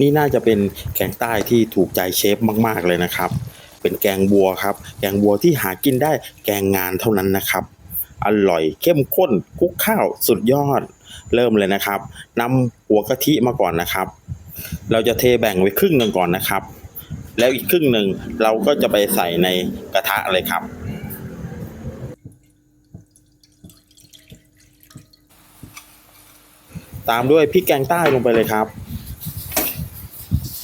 นี่น่าจะเป็นแกงใต้ที่ถูกใจเชฟมาก ๆ เลยนะครับ เป็นแกงบัวครับ แกงบัวที่หากินได้แกงงานเท่านั้นนะครับ อร่อยเข้มข้นคุกข้าวสุดยอด เริ่มเลยนะครับนำหัวกะทิมาก่อนนะครับ เราจะเทแบ่งไว้ครึ่งหนึ่งก่อนนะครับ แล้วอีกครึ่งหนึ่งเราก็จะไปใส่ในกระทะเลยครับตามด้วยพริกแกงใต้ลงไปเลยครับ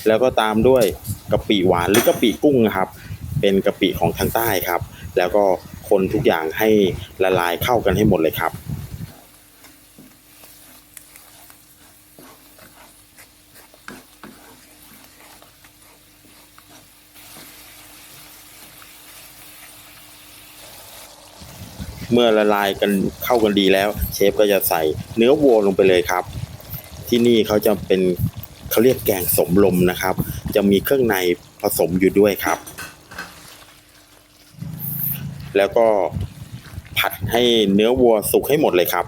แล้วก็ตามด้วยกะปิหวานหรือกะปิกุ้งนะครับ เป็นกะปิของทางใต้ครับ แล้วก็คนทุกอย่างให้ละลายเข้ากันให้หมดเลยครับเมื่อละลายกันเข้ากันดีแล้ว เชฟก็จะใส่เนื้อวัวลงไปเลยครับ ที่นี่เขาจะเป็น เขาเรียกแกงสมลมนะครับ จะมีเครื่องในผสมอยู่ด้วยครับ แล้วก็ผัดให้เนื้อวัวสุกให้หมดเลยครับ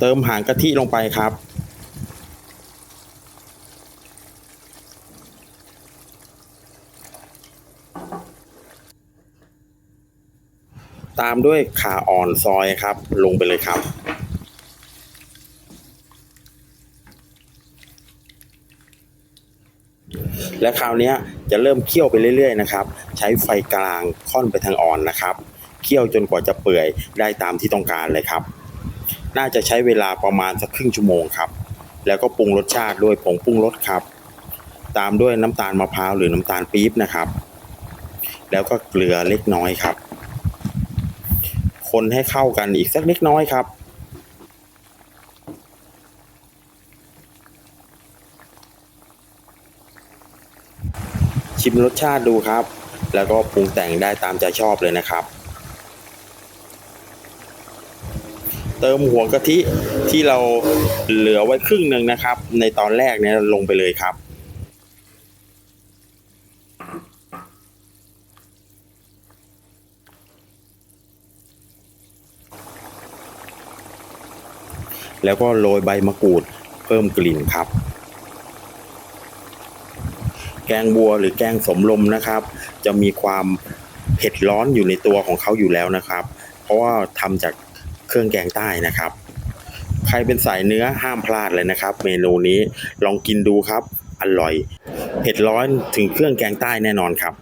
เติมหางกะทิลงไปครับ ตามด้วยขาอ่อนซอยครับ ลงไปเลยครับและคราวนี้จะเริ่มเคี่ยวไปเรื่อยๆนะครับ ใช้ไฟกลางค่อนไปทางอ่อนนะครับ เคี่ยวจนกว่าจะเปื่อยได้ตามที่ต้องการเลยครับ น่าจะใช้เวลาประมาณสักครึ่งชั่วโมงครับ แล้วก็ปรุงรสชาติด้วยผงปรุงรสครับ ตามด้วยน้ำตาลมะพร้าวหรือน้ำตาลปี๊บนะครับ แล้วก็เกลือเล็กน้อยครับ คนให้เข้ากันอีกสักเล็กน้อยครับชิมรสชาติดูครับ แล้วก็ปรุงแต่งได้ตามใจชอบเลยนะครับ เติมหัวกะทิที่เราเหลือไว้ครึ่งหนึ่งนะครับ ในตอนแรกเนี่ยลงไปเลยครับแล้วก็โรยใบมะกรูดเพิ่มกลิ่นครับ แกงบัวหรือแกงสมลมนะครับ จะมีความเผ็ดร้อนอยู่ในตัวของเขาอยู่แล้วนะครับ เพราะว่าทำจาก รื่องแกงใต้นะครับ ใครเป็นสายเนื้อห้ามพลาดเลยนะครับ เมนูนี้ลองกินดูครับ อร่อย เผ็ดร้อนถึงเครื่องแกงใต้แน่นอนครับ